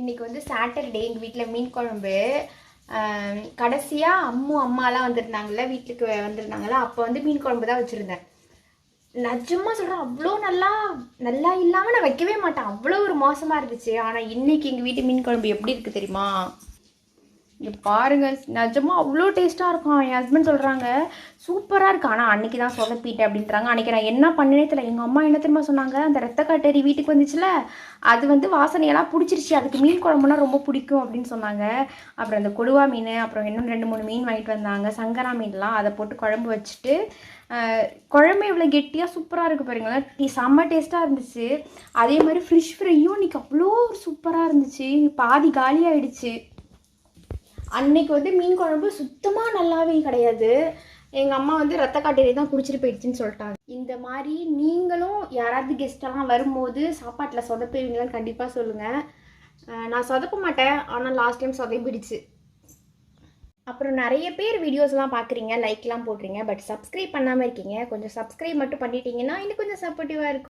இன்னைக்கு வந்து சாட்டர்டே எங்கள் வீட்டில் மீன் குழம்பு. கடைசியாக அம்மு அம்மாலாம் வந்திருந்தாங்கல்ல வீட்டுக்கு வந்திருந்தாங்கல்ல அப்போ வந்து மீன் குழம்பு தான் வச்சுருந்தேன். நிஜமாக சொல்கிறேன் அவ்வளோ நல்லா நல்லா இல்லாமல் நான் வைக்கவே மாட்டேன். அவ்வளோ ஒரு மோசமாக இருந்துச்சு. ஆனால் இன்றைக்கி எங்கள் வீட்டு மீன் குழம்பு எப்படி இருக்குது தெரியுமா? இங்கே பாருங்கள் நிஜமா அவ்வளோ டேஸ்ட்டாக இருக்கும். என் ஹஸ்பண்ட் சொல்கிறாங்க சூப்பராக இருக்குது ஆனால் அன்றைக்கி தான் சொதப்பிட்டேன் அப்படின்றாங்க. அன்றைக்கி நான் என்ன பண்ணனே தெரியல. எங்கள் அம்மா என்ன தெரியுமா சொன்னாங்க? அந்த ரத்த காட்டேரி வீட்டுக்கு வந்துச்சுல அது வந்து வாசனையெல்லாம் பிடிச்சிருச்சு. அதுக்கு மீன் குழம்புனா ரொம்ப பிடிக்கும் அப்படின்னு சொன்னாங்க. அப்புறம் அந்த கொடுவா மீன் அப்புறம் இன்னும் ரெண்டு மூணு மீன் வாங்கிட்டு வந்தாங்க. சங்கரா மீன்லாம் அதை போட்டு குழம்பு வச்சுட்டு குழம்பு இவ்வளோ கெட்டியாக சூப்பராக இருக்குது பாருங்களேன். டீ செம்ம டேஸ்ட்டாக இருந்துச்சு. அதே மாதிரி ஃபிஷ் ஃப்ரையும் இன்னைக்கு அவ்வளோ சூப்பராக இருந்துச்சு. பாதி காலியாயிடுச்சு அன்னைக்கு வந்து மீன் குழம்பு சுத்தமாக நல்லாவே கிடையாது. எங்கள் அம்மா வந்து ரத்த காட்டேரி தான் குடிச்சிட்டு போயிடுச்சுன்னு சொல்லிட்டாங்க. இந்த மாதிரி நீங்களும் யாராவது கெஸ்டெல்லாம் வரும்போது சாப்பாட்டில் சொதப்புவீங்களான்னு கண்டிப்பாக சொல்லுங்கள் நான் சொதப்ப மாட்டேன். ஆனால் லாஸ்ட் டைம் சொதப்பிடுச்சு. அப்புறம் நிறைய பேர் வீடியோஸ்லாம் பார்க்குறீங்க லைக்லாம் போடுறீங்க பட் சப்ஸ்கிரைப் பண்ணாமல் இருக்கீங்க. கொஞ்சம் சப்ஸ்கிரைப் மட்டும் பண்ணிட்டீங்கன்னா இன்னும் கொஞ்சம் சப்போர்ட்டிவாக இருக்கும்.